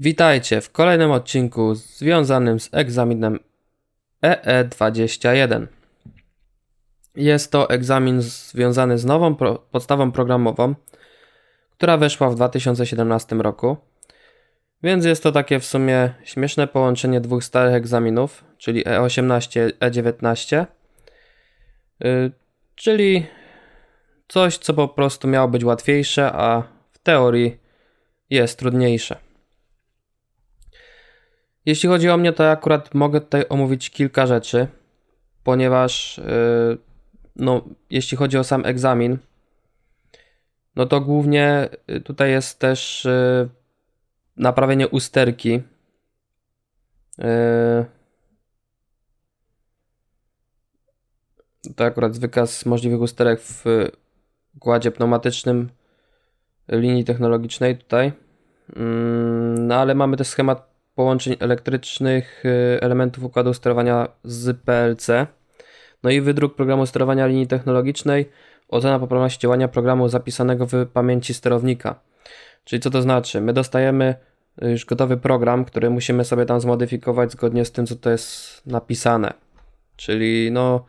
Witajcie w kolejnym odcinku związanym z egzaminem EE21. Jest to egzamin związany z nową pro podstawą programową, która weszła w 2017 roku. Więc jest to takie w sumie śmieszne połączenie dwóch starych egzaminów, czyli E18 E19. Yy, czyli coś, co po prostu miało być łatwiejsze, a w teorii jest trudniejsze. Jeśli chodzi o mnie, to akurat mogę tutaj omówić kilka rzeczy, ponieważ yy, no, jeśli chodzi o sam egzamin, no to głównie y, tutaj jest też yy, naprawienie usterki. To akurat wykaz możliwych usterek w układzie pneumatycznym linii technologicznej tutaj. Mm, no ale mamy też schemat połączeń elektrycznych y, elementów układu sterowania z PLC. No i wydruk programu sterowania linii technologicznej, ocena poprawności działania programu zapisanego w pamięci sterownika. Czyli co to znaczy? My dostajemy już gotowy program, który musimy sobie tam zmodyfikować zgodnie z tym, co to jest napisane. Czyli no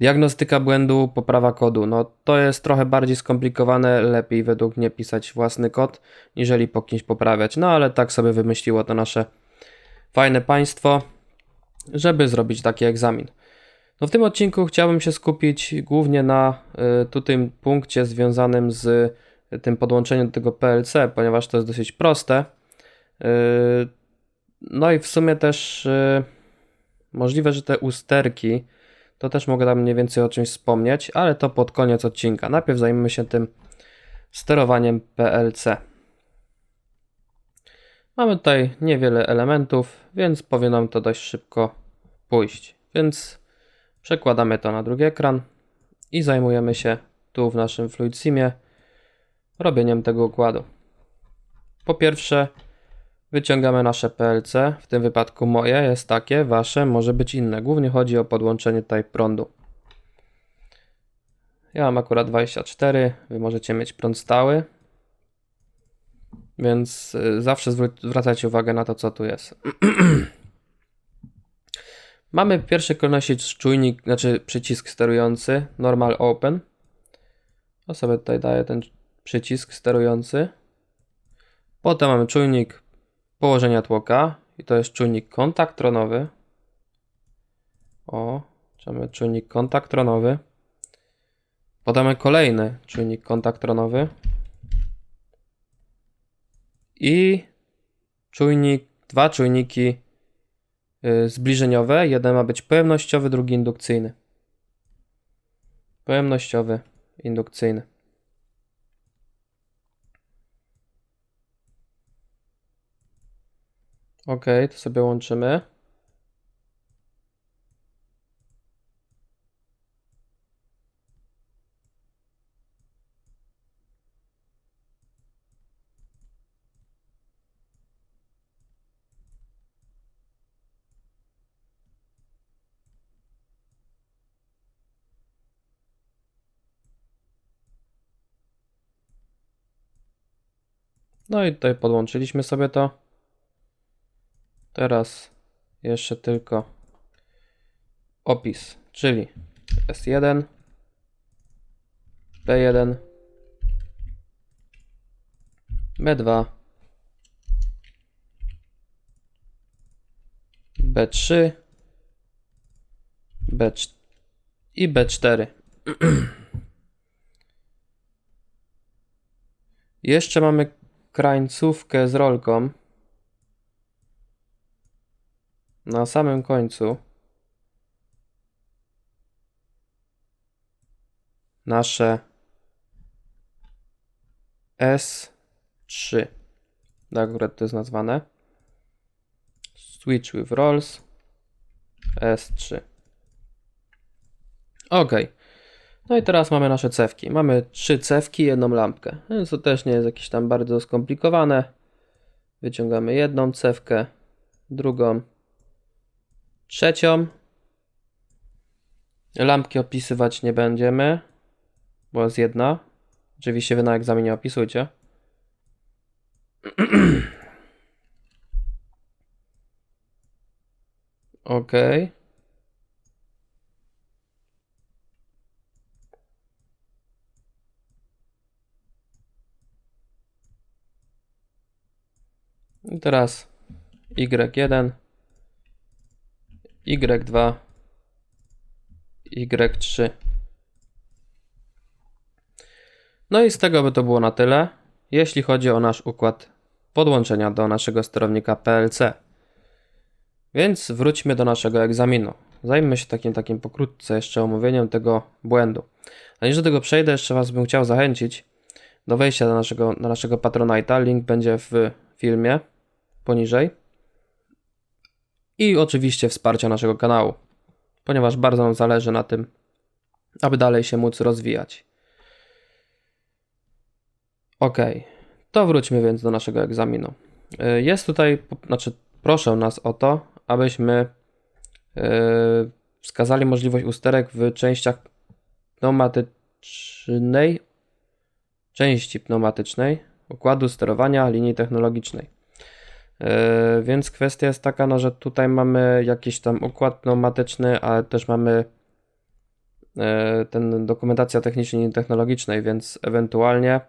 diagnostyka błędu, poprawa kodu. No to jest trochę bardziej skomplikowane, lepiej według mnie pisać własny kod, niżeli po kimś poprawiać. No ale tak sobie wymyśliło to nasze fajne państwo, żeby zrobić taki egzamin. No w tym odcinku chciałbym się skupić głównie na y, tu tym punkcie związanym z tym podłączeniem do tego PLC, ponieważ to jest dosyć proste. Y, no i w sumie też y, możliwe, że te usterki, to też mogę tam mniej więcej o czymś wspomnieć, ale to pod koniec odcinka. Najpierw zajmiemy się tym sterowaniem PLC. Mamy tutaj niewiele elementów, więc powinno nam to dość szybko pójść. Więc przekładamy to na drugi ekran i zajmujemy się tu w naszym Fluid Simie robieniem tego układu. Po pierwsze wyciągamy nasze PLC, w tym wypadku moje jest takie, wasze może być inne. Głównie chodzi o podłączenie tutaj prądu. Ja mam akurat 24, wy możecie mieć prąd stały, więc y, zawsze zwracajcie uwagę na to, co tu jest. Mamy w pierwszej kolejności czujnik, znaczy przycisk sterujący Normal Open. Ja sobie tutaj daję ten przycisk sterujący. Potem mamy czujnik położenia tłoka i to jest czujnik kontakt tronowy. O, mamy czujnik kontakt tronowy. Podamy kolejny czujnik kontakt tronowy i czujnik, dwa czujniki y, zbliżeniowe. Jeden ma być pojemnościowy, drugi indukcyjny. Pojemnościowy, indukcyjny. Ok, to sobie łączymy. No i tutaj podłączyliśmy sobie to. Teraz jeszcze tylko opis, czyli S1, B1, B2, B3, B4 i B4. Jeszcze mamy krańcówkę z rolką. Na samym końcu nasze S3. Tak akurat to jest nazwane. Switch with rolls S3. OK. No i teraz mamy nasze cewki. Mamy trzy cewki, jedną lampkę. Więc to też nie jest jakieś tam bardzo skomplikowane. Wyciągamy jedną cewkę, drugą, trzecią. Lampki opisywać nie będziemy, bo jest jedna. Oczywiście wy na egzaminie opisujcie. ok. I teraz Y1 Y2, Y3. No i z tego by to było na tyle, jeśli chodzi o nasz układ podłączenia do naszego sterownika PLC. Więc wróćmy do naszego egzaminu. Zajmę się takim, takim pokrótce jeszcze omówieniem tego błędu. Zanim do tego przejdę, jeszcze Was bym chciał zachęcić do wejścia do naszego, na naszego Patronite'a. Link będzie w filmie poniżej. I oczywiście wsparcia naszego kanału, ponieważ bardzo nam zależy na tym, aby dalej się móc rozwijać. Ok, to wróćmy więc do naszego egzaminu. Y, Jest tutaj, znaczy proszę nas o to, abyśmy y, wskazali możliwość usterek w częściach pneumatycznej, części pneumatycznej układu sterowania linii technologicznej. Yy, Więc kwestia jest taka, no, że tutaj mamy jakiś tam układ pneumatyczny, ale też mamy yy, ten dokumentacja technicznej i technologicznej, więc ewentualnie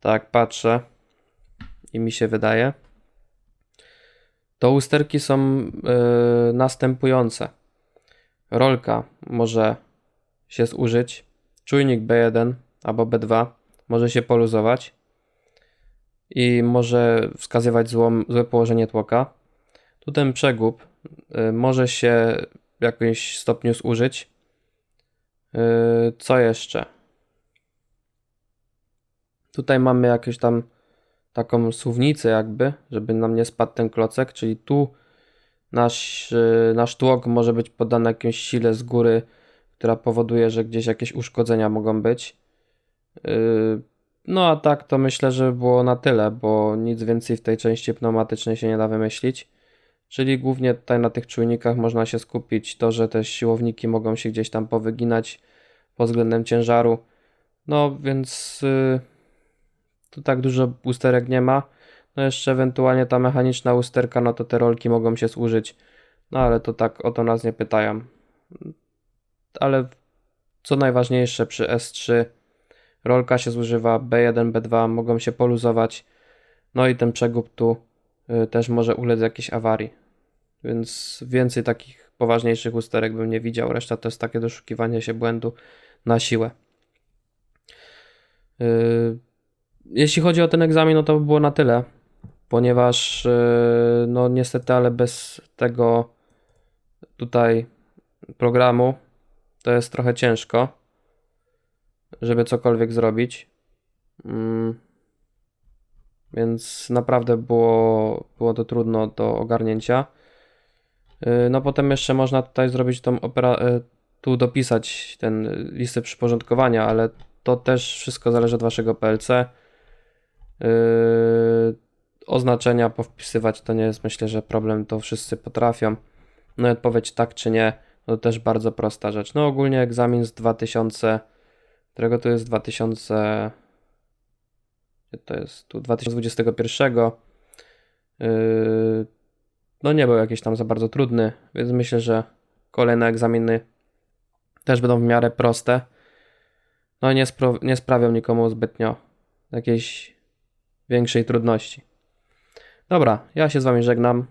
tak patrzę i mi się wydaje, to usterki są yy, następujące. Rolka może się zużyć, czujnik B1 albo B2 może się poluzować i może wskazywać złą, złe położenie tłoka. Tu ten przegub y, może się w jakimś stopniu zużyć. Y, co jeszcze? Tutaj mamy jakąś tam taką suwnicę jakby, żeby nam nie spadł ten klocek, czyli tu nasz, y, nasz tłok może być poddany jakimś sile z góry, która powoduje, że gdzieś jakieś uszkodzenia mogą być. No a tak to myślę, że było na tyle, bo nic więcej w tej części pneumatycznej się nie da wymyślić. Czyli głównie tutaj na tych czujnikach można się skupić. To, że te siłowniki mogą się gdzieś tam powyginać pod względem ciężaru. No więc y, tu tak dużo usterek nie ma. No jeszcze ewentualnie ta mechaniczna usterka, no to te rolki mogą się zużyć. No ale to tak o to nas nie pytają. Ale co najważniejsze przy S3 rolka się zużywa, B1, B2 mogą się poluzować. No i ten przegub tu y, też może ulec jakiejś awarii. Więc więcej takich poważniejszych usterek bym nie widział. Reszta to jest takie doszukiwanie się błędu na siłę. Y, Jeśli chodzi o ten egzamin, no to by było na tyle, ponieważ y, no niestety, ale bez tego tutaj programu to jest trochę ciężko, żeby cokolwiek zrobić. Mm. Więc naprawdę było, było to trudno do ogarnięcia. Y, No potem jeszcze można tutaj zrobić tą opera, y, tu dopisać ten y, listę przyporządkowania, ale to też wszystko zależy od waszego PLC. Yy, oznaczenia powpisywać to nie jest myślę, że problem, to wszyscy potrafią. No i odpowiedź tak czy nie, to też bardzo prosta rzecz. No ogólnie egzamin z 2000, którego to jest 2000, gdzie to jest tu 2021. Yy, no nie był jakiś tam za bardzo trudny, więc myślę, że kolejne egzaminy też będą w miarę proste. No i nie, spro- nie sprawią nikomu zbytnio jakiejś większej trudności. Dobra, ja się z Wami żegnam.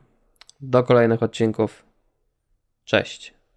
Do kolejnych odcinków. Cześć.